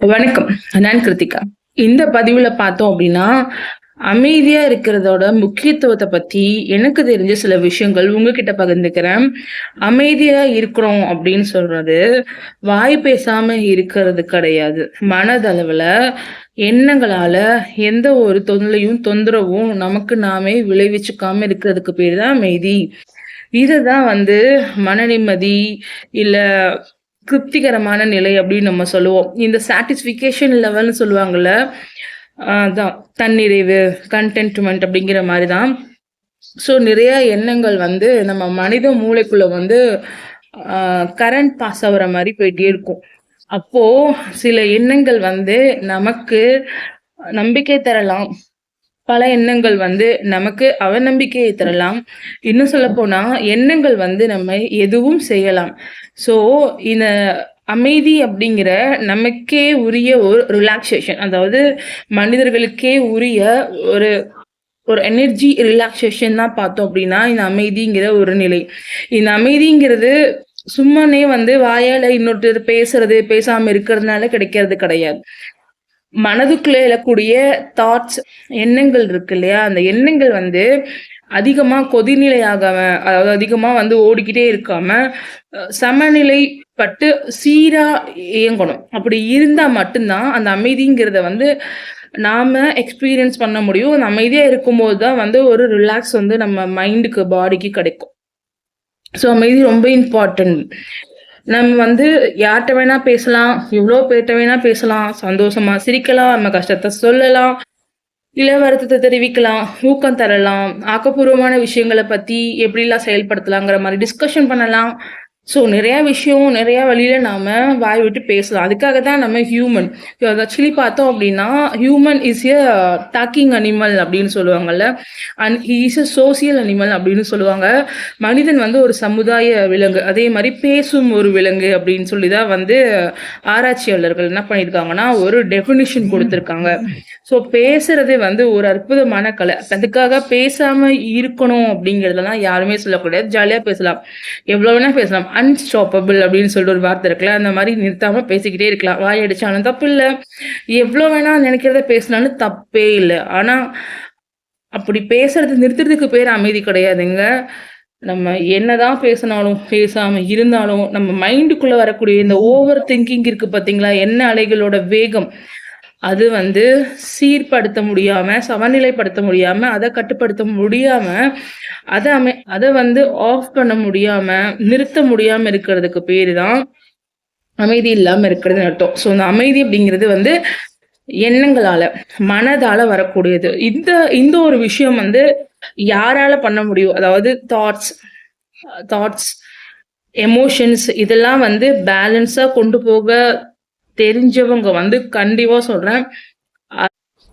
வணக்கம். நான் கிருத்திகா. இந்த பதிவுல பார்த்தோம் அப்படின்னா அமைதியா இருக்கிறதோட முக்கியத்துவத்தை பத்தி எனக்கு தெரிஞ்ச சில விஷயங்கள் உங்ககிட்ட பகிர்ந்துக்கிறேன். அமைதியா இருக்கிறோம் அப்படின்னு சொல்றது வாய் பேசாம இருக்கிறது கிடையாது. மனதளவுல எண்ணங்களால எந்த ஒரு தொல்லையும் தொந்தரவும் நமக்கு நாமே விளைவிச்சுக்காம இருக்கிறதுக்கு பேர் தான் அமைதி. இதுதான் வந்து மன நிம்மதி இல்ல திருப்திகரமான நிலை அப்படின்னு நம்ம சொல்லுவோம். இந்த சாட்டிஸ்ஃபிகேஷன் லெவல்னு சொல்லுவாங்கல்ல அதான் தன்னிறைவு கண்டென்ட்மெண்ட் அப்படிங்கிற மாதிரி தான் ஸோ நிறைய எண்ணங்கள் வந்து நம்ம மனித மூளைக்குள்ளே வந்து கரண்ட் பாஸ் ஆகுற மாதிரி போயிட்டே இருக்கும். அப்போது சில எண்ணங்கள் வந்து நமக்கு நம்பிக்கை தரலாம். பல எண்ணங்கள் வந்து நமக்கு அவநம்பிக்கையை தரலாம். இன்னும் சொல்ல போனா எண்ணங்கள் வந்து நம்ம எதுவும் செய்யலாம். ஸோ இந்த அமைதி அப்படிங்கிற நமக்கே உரிய ஒரு ரிலாக்ஸேஷன் அதாவது மனிதர்களுக்கே உரிய ஒரு ஒரு எனர்ஜி ரிலாக்ஸேஷன் தான் பார்த்தோம் அப்படின்னா இந்த அமைதிங்கிற ஒரு நிலை. இந்த அமைதிங்கிறது சும்மானே வந்து வாயால இன்னொருத்தர் பேசுறது பேசாம இருக்கிறதுனால கிடைக்கிறது கிடையாது. மனதுக்குள்ள எழக்கூடிய தாட்ஸ் எண்ணங்கள் இருக்கு இல்லையா? அந்த எண்ணங்கள் வந்து அதிகமா கொதிநிலையாகாம அதாவது அதிகமா வந்து ஓடிக்கிட்டே இருக்காம சமநிலைப்பட்டு சீரா இயங்கணும். அப்படி இருந்தா மட்டும்தான் அந்த அமைதிங்கிறத வந்து நாம எக்ஸ்பீரியன்ஸ் பண்ண முடியும். அந்த அமைதியா இருக்கும்போது தான் வந்து ஒரு ரிலாக்ஸ் வந்து நம்ம மைண்டுக்கு பாடிக்கு கிடைக்கும். ஸோ அமைதி ரொம்ப இம்பார்ட்டன்ட் நம்ம வந்து யார்கிட்ட வேணா பேசலாம் எவ்வளோ பேர்கிட்ட வேணா பேசலாம் சந்தோஷமா சிரிக்கலாம் நம்ம கஷ்டத்தை சொல்லலாம் இள வருத்தத்தை தெரிவிக்கலாம் ஊக்கம் தரலாம் ஆக்கப்பூர்வமான விஷயங்களை பத்தி எப்படிலாம் செயல்படுத்தலாங்கிற மாதிரி டிஸ்கஷன் பண்ணலாம். ஸோ நிறையா விஷயம் நிறையா வழியில் நாம் வாய் விட்டு பேசலாம். அதுக்காக தான் நம்ம ஹியூமன் ஆக்சுவலி பார்த்தோம் அப்படின்னா human is a talking animal அப்படின்னு சொல்லுவாங்கல்ல. And he is a social animal அப்படின்னு சொல்லுவாங்க. மனிதன் வந்து ஒரு சமுதாய விலங்கு. அதே மாதிரி பேசும் ஒரு விலங்கு அப்படின்னு சொல்லி தான் வந்து ஆராய்ச்சியாளர்கள் என்ன பண்ணியிருக்காங்கன்னா ஒரு டெஃபினிஷன் கொடுத்துருக்காங்க. ஸோ பேசுறது வந்து ஒரு அற்புதமான கலை. அதுக்காக பேசாமல் இருக்கணும் அப்படிங்கிறதெல்லாம் யாருமே சொல்லக்கூடாது. ஜாலியாக பேசலாம். எவ்வளோ வேணால் பேசலாம். அன்ஸ்டாப்பபிள் அப்படின்னு சொல்லிட்டு ஒரு வார்த்தை இருக்குல்ல அந்த மாதிரி நிறுத்தாமல் பேசிக்கிட்டே இருக்கலாம். வாய் அடித்தாலும் தப்பு இல்லை. எவ்வளோ வேணால் நினைக்கிறத பேசினாலும் தப்பே இல்லை. ஆனா அப்படி பேசுறது நிறுத்துறதுக்கு பேர் அமைதி கிடையாதுங்க. நம்ம என்னதான் பேசினாலும் பேசாமல் இருந்தாலும் நம்ம மைண்டுக்குள்ள வரக்கூடிய இந்த ஓவர் திங்கிங் இருக்கு பார்த்தீங்களா என்ன அலைகளோட வேகம் அது வந்து சீர்படுத்த முடியாமல் சமநிலைப்படுத்த முடியாமல் அதை கட்டுப்படுத்த முடியாமல் அதை அமை அதை வந்து ஆஃப் பண்ண முடியாமல் நிறுத்த முடியாமல் இருக்கிறதுக்கு பேர் தான் அமைதி இல்லாமல் இருக்கிறது அர்த்தம். ஸோ அந்த அமைதி அப்படிங்கிறது வந்து எண்ணங்களால மனதால வரக்கூடியது. இந்த இந்த ஒரு விஷயம் வந்து யாரால பண்ண முடியும்? அதாவது தாட்ஸ் தாட்ஸ் எமோஷன்ஸ் இதெல்லாம் வந்து பேலன்ஸா கொண்டு போக தெரிஞ்சவங்க வந்து கண்டிப்பா சொல்றேன்.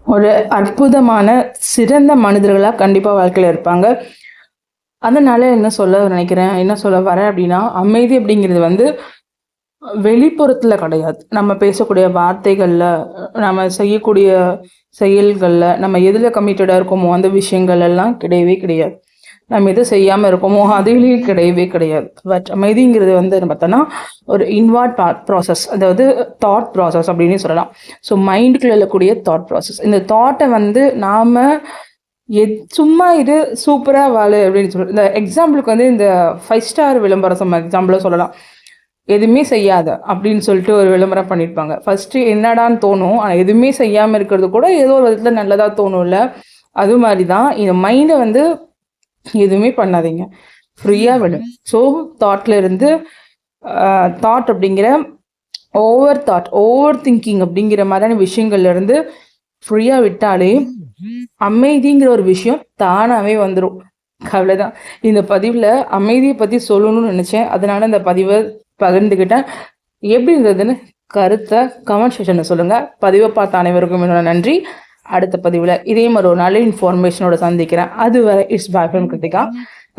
ஒரு அற்புதமான சிறந்த மனிதர்களா கண்டிப்பா வாழ்க்கையில இருப்பாங்க. அதனால என்ன சொல்ல நினைக்கிறேன் என்ன சொல்ல வரேன் அப்படின்னா அமைதி அப்படிங்கிறது வந்து வெளிப்புறத்துல கிடையாது. நம்ம பேசக்கூடிய வார்த்தைகள்ல நம்ம செய்யக்கூடிய செயல்களில் நம்ம எதில் கமிட்டடாக இருக்கோமோ அந்த விஷயங்கள் எல்லாம் கிடையவே கிடையாது. நம்ம எது செய்யாமல் இருக்கோமோ அதுலேயே கிடையவே கிடையாது. பட் அமைதிங்கிறது வந்து பார்த்தோன்னா ஒரு இன்வார்ட் ப்ராசஸ் அதாவது தாட் ப்ராசஸ் அப்படின்னு சொல்லலாம். ஸோ மைண்டுக்குள்ள இருக்கக்கூடிய தாட் ப்ராசஸ் இந்த தாட்டை வந்து நாம் எத் சும்மா இது சூப்பராக வாழு அப்படின்னு சொல்லி. இந்த எக்ஸாம்பிளுக்கு வந்து இந்த ஃபைவ் ஸ்டார் விளம்பரம் நம்ம எக்ஸாம்பிளாக சொல்லலாம். எதுவுமே செய்யாத அப்படின்னு சொல்லிட்டு ஒரு விளம்பரம் பண்ணியிருப்பாங்க ஃபஸ்ட்டு என்னடான்னு தோணும். ஆனால் எதுவுமே செய்யாமல் இருக்கிறது கூட ஏதோ ஒரு விதத்தில் நல்லதாக தோணும்ல. அது மாதிரி தான் இந்த மைண்டை வந்து எதுவுமே பண்ணாதீங்க. ஃப்ரீயாக விடும் ஸோ தாட்ல இருந்து தாட் அப்படிங்கிற ஓவர் தாட் ஓவர் திங்கிங் அப்படிங்கிற மாதிரியான விஷயங்கள்ல இருந்து ஃப்ரீயாக விட்டாலே அமைதிங்கிற ஒரு விஷயம் தானாகவே வந்துடும் அவ்வளோதான் இந்த பதிவில் அமைதியை பற்றி சொல்லணும்னு நினச்சேன். அதனால இந்த பதிவை பகிர்ந்துக்கிட்டேன் எப்படி இருந்ததுன்னு கருத்தை கமெண்ட் செஷனில் சொல்லுங்கள் பதிவை பார்த்த அனைவருக்கும் என்னோட நன்றி. அடுத்த பதிவில் இதே மாதிரி ஒரு நல்ல இன்ஃபார்மேஷனோட சந்திக்கிறேன். அதுவரை it's bye from Krithika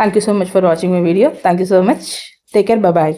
thank you so much for வாட்சிங் my video thank you so much take care bye bye